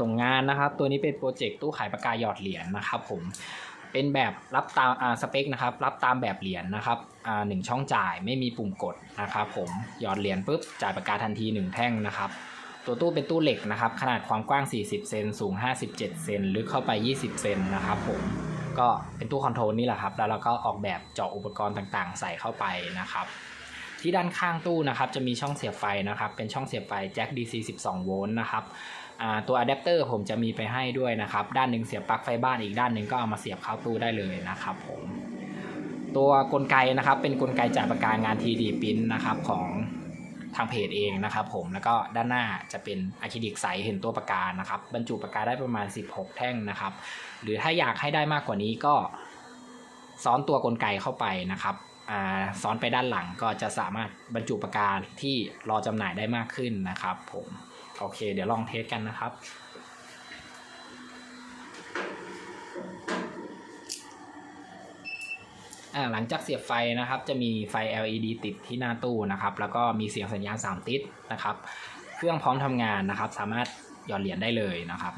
ส่งงานนะครับ ตัวนี้เป็นโปรเจกต์ตู้ขายปากกาหยอดเหรียญนะครับผมเป็นแบบรับตามอ่าสเปคนะครับรับตามแบบเหรียญนะครับอ่าหนึ่งช่องจ่ายไม่มีปุ่มกดนะครับผมหยอดเหรียญปุ๊บจ่ายปากกาทันทีหนึ่งแท่งนะครับตัวตู้เป็นตู้เหล็กนะครับขนาดความกว้าง 40 เซนสูง 57 เซนลึกเข้าไป 20 เซนนะครับผมก็เป็นตู้คอนโทรลนี่แหละครับแล้วเราก็ออกแบบเจาะอุปกรณ์ต่างๆ ใส่เข้าไปนะครับ ที่ด้านข้างตู้นะครับจะมีช่องเสียบไฟนะครับ เป็นช่องเสียบไฟแจ็ค DC 12 โวลต์นะครับตัวอะแดปเตอร์ผมจะมีไปให้ด้วยนะครับ ด้านหนึ่งเสียบปลั๊กไฟบ้านอีกด้านหนึ่งก็เอามาเสียบเข้าตู้ได้เลยนะครับผมตัวกลไกนะครับเป็นกลไกจ่ายปากกางาน 3D Print นะครับของทางเพจเองนะครับผมแล้วก็ด้านหน้าจะเป็นอะคริลิกใสเห็นตัวปากกานะครับ บรรจุปากกาได้ประมาณ 16 แท่งนะครับ หรือถ้าอยากให้ได้มากกว่านี้ก็ซ้อนตัวกลไกเข้าไปนะครับ ซ้อนไปด้านหลังก็จะสามารถบรรจุปากกาที่รอจำหน่ายได้มากขึ้นนะครับผมโอเค เดี๋ยวลองเทสกันนะครับอ่าหลังจากเสียบไฟนะครับ จะมีไฟ LED ติดที่หน้าตู้นะครับ แล้วก็มีเสียงสัญญาณ 3 ติดนะครับ เครื่องพร้อมทำงานนะครับ สามารถหยอดเหรียญได้เลยนะครับ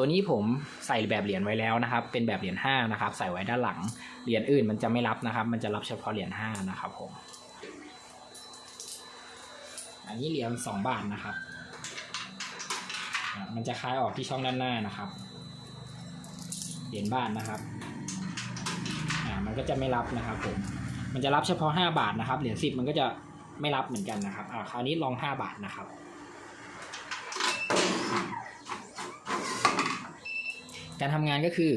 ตัวนี้ผมใส่แบบเหรียญไว้แล้วนะครับ เป็นแบบเหรียญ5นะครับ ใส่ไว้ด้านหลัง เหรียญอื่นมันจะไม่รับนะครับ มันจะรับเฉพาะเหรียญ5นะครับผม อันนี้เหรียญ2บาทนะครับอ่ามันจะคล้ายออกที่ช่องด้านหน้านะครับ เหรียญบาทนะครับอ่ามันก็จะไม่รับนะครับผม มันจะรับเฉพาะ 5 บาทนะครับ เหรียญ10 มันก็จะไม่รับเหมือนกันนะครับ อ่า คราวนี้ลอง 5 บาทนะครับ การทำงานก็คือ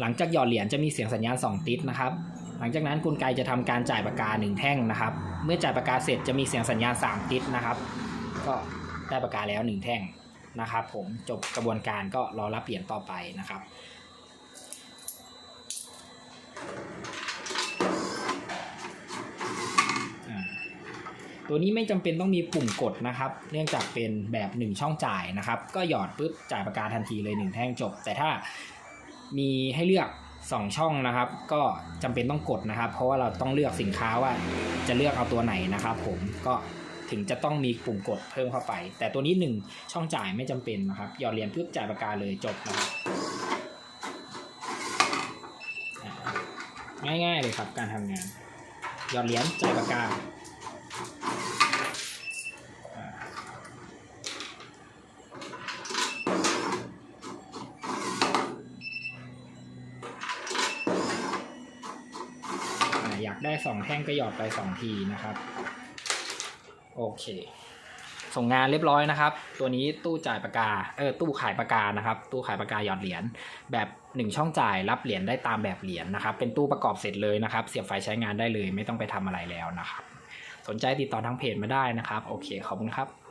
หลังจากหยอดเหรียญจะมีเสียงสัญญาณ 2 ติดนะครับ หลังจากนั้นกลไกจะทำการจ่ายปากกา 1 แท่งนะครับ เมื่อจ่ายปากกาเสร็จจะมีเสียงสัญญาณ 3 ติดนะครับ ก็ได้ปากกาแล้ว 1 แท่งนะครับ ผมจบกระบวนการก็รอรับเหรียญต่อไปนะครับ ตัวนี้ไม่จำเป็นต้องมีปุ่มกดนะครับ เนื่องจากเป็นแบบ 1 ช่องจ่ายนะครับ ก็หยอดปุ๊บจ่ายปากกาทันทีเลย 1 แท่งจบ แต่ถ้ามีให้เลือก 2 ช่องนะครับ ก็จำเป็นต้องกดนะครับ เพราะว่าเราต้องเลือกสินค้าว่าจะเลือกเอาตัวไหนนะครับผมก็ถึงจะต้องมีปุ่มกดเพิ่มเข้าไป แต่ตัวนี้ 1 ช่องจ่ายไม่จำเป็นนะครับหยอดเหรียญปุ๊บจ่ายปากกาเลยจบนะครับง่ายๆเลยครับการทำงานหยอดเหรียญจ่ายปากกา อยากได้สองแท่งก็หยอดไปสองทีนะครับ โอเค ส่งงานเรียบร้อยนะครับ ตัวนี้ตู้จ่ายปากกาเออตู้ขายปากกานะครับ ตู้ขายปากกาหยอดเหรียญแบบหนึ่งช่องจ่ายรับเหรียญได้ตามแบบเหรียญนะครับ เป็นตู้ประกอบเสร็จเลยนะครับ เสียบไฟใช้งานได้เลย ไม่ต้องไปทำอะไรแล้วนะครับ สนใจติดต่อทางเพจมาได้นะครับ โอเค ขอบคุณครับ